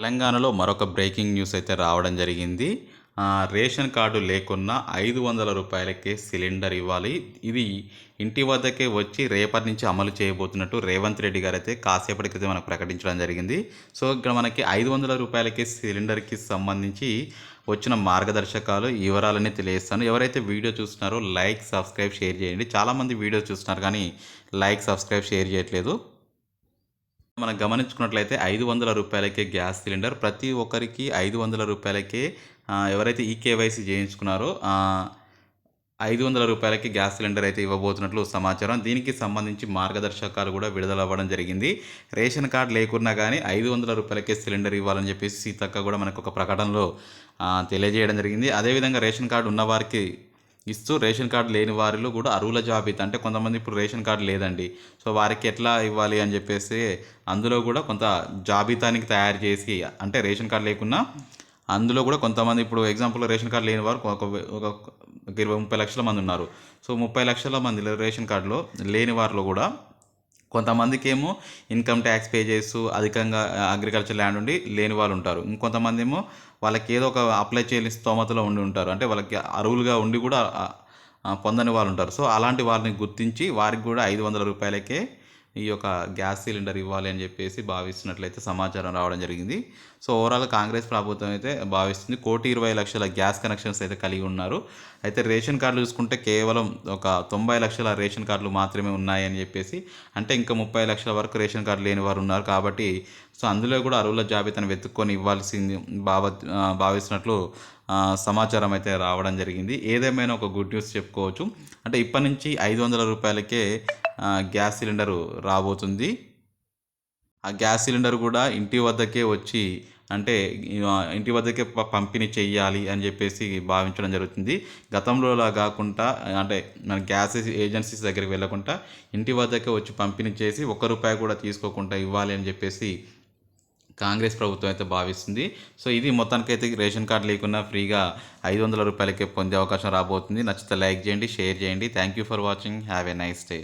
తెలంగాణలో మరొక breaking news అయితే రావడం జరిగింది. రేషన్ కార్డు లేకున్నా ఐదు వందల రూపాయలకే సిలిండర్ ఇవ్వాలి. ఇది ఇంటి వద్దకే వచ్చి రేపటి నుంచి అమలు చేయబోతున్నట్టు రేవంత్ రెడ్డి గారు అయితే కాసేపటి క్రితం మనకు ప్రకటించడం జరిగింది. సో ఇక్కడ మనకి ఐదు వందల రూపాయలకి సిలిండర్కి సంబంధించి వచ్చిన మార్గదర్శకాలు వివరాలని తెలియజేస్తాను. ఎవరైతే వీడియో చూస్తున్నారో లైక్ సబ్స్క్రైబ్ షేర్ చేయండి. చాలామంది వీడియో చూస్తున్నారు కానీ లైక్ సబ్స్క్రైబ్ షేర్ చేయట్లేదు. మనం గమనించుకున్నట్లయితే ఐదు వందల రూపాయలకే గ్యాస్ సిలిండర్ ప్రతి ఒక్కరికి ఐదు వందల రూపాయలకే ఎవరైతే ఈ కేవైసీ చేయించుకున్నారో ఐదు వందల రూపాయలకి గ్యాస్ సిలిండర్ అయితే ఇవ్వబోతున్నట్లు సమాచారం. దీనికి సంబంధించి మార్గదర్శకాలు కూడా విడుదల అవ్వడం జరిగింది. రేషన్ కార్డు లేకున్నా కానీ ఐదు వందల రూపాయలకే సిలిండర్ ఇవ్వాలని చెప్పేసి సీతక్క కూడా మనకు ఒక ప్రకటనలో తెలియజేయడం జరిగింది. అదేవిధంగా రేషన్ కార్డు ఉన్నవారికి ఇస్తూ రేషన్ కార్డు లేని వారిలో కూడా అరువుల జాబితా. అంటే కొంతమంది ఇప్పుడు రేషన్ కార్డు లేదండి. సో వారికి ఎట్లా ఇవ్వాలి అని చెప్పేసి అందులో కూడా కొంత జాబితానికి తయారు చేసి అంటే రేషన్ కార్డు లేకున్నా అందులో కూడా కొంతమంది ఇప్పుడు ఎగ్జాంపుల్ రేషన్ కార్డు లేని వారు ఒక ఒక ఒక ఇరవై ముప్పై లక్షల మంది ఉన్నారు. సో ముప్పై లక్షల మంది రేషన్ కార్డులో లేని వారిలో కూడా కొంతమందికి ఏమో ఇన్కమ్ ట్యాక్స్ పే చేస్తూ అధికంగా అగ్రికల్చర్ ల్యాండ్ ఉండి లేని వాళ్ళు ఉంటారు. ఇంకొంతమంది ఏమో వాళ్ళకి ఏదో ఒక అప్లై చేయని స్తోమతలో ఉండి ఉంటారు. అంటే వాళ్ళకి అరువులుగా ఉండి కూడా పొందని వాళ్ళు ఉంటారు. సో అలాంటి వారిని గుర్తించి వారికి కూడా ఐదు వందల రూపాయలకే ఈ యొక్క గ్యాస్ సిలిండర్ ఇవ్వాలి అని చెప్పేసి భావిస్తున్నట్లయితే సమాచారం రావడం జరిగింది. సో ఓవరాల్ కాంగ్రెస్ ప్రభుత్వం అయితే భావిస్తుంది. కోటి ఇరవై లక్షల గ్యాస్ కనెక్షన్స్ అయితే కలిగి ఉన్నారు. అయితే రేషన్ కార్డులు చూసుకుంటే కేవలం ఒక తొంభై లక్షల రేషన్ కార్డులు మాత్రమే ఉన్నాయని చెప్పేసి అంటే ఇంకా ముప్పై లక్షల వరకు రేషన్ కార్డు లేని వారు ఉన్నారు కాబట్టి సో అందులో కూడా అరువుల జాబితాను వెతుక్కొని ఇవ్వాల్సింది భావ భావిస్తున్నట్లు సమాచారం అయితే రావడం జరిగింది. ఏదేమైనా ఒక గుడ్ న్యూస్ చెప్పుకోవచ్చు. అంటే ఇప్పటి నుంచి ఐదు వందల రూపాయలకే గ్యాస్ సిలిండరు రాబోతుంది. ఆ గ్యాస్ సిలిండర్ కూడా ఇంటి వద్దకే వచ్చి అంటే ఇంటి వద్దకే పంపిణీ చెయ్యాలి అని చెప్పేసి భావించడం జరుగుతుంది. గతంలోలా కాకుండా అంటే మన గ్యాస్ ఏజెన్సీస్ దగ్గరికి వెళ్ళకుండా ఇంటి వద్దకే వచ్చి పంపిణీ చేసి ఒక్క రూపాయి కూడా తీసుకోకుండా ఇవ్వాలి అని చెప్పేసి కాంగ్రెస్ ప్రభుత్వం అయితే భావిస్తుంది. సో ఇది మొత్తానికైతే రేషన్ కార్డు లేకుండా ఫ్రీగా ఐదు వందల రూపాయలకే పొందే అవకాశం రాబోతుంది. నచ్చితే లైక్ చేయండి షేర్ చేయండి. Thank you for watching have a nice day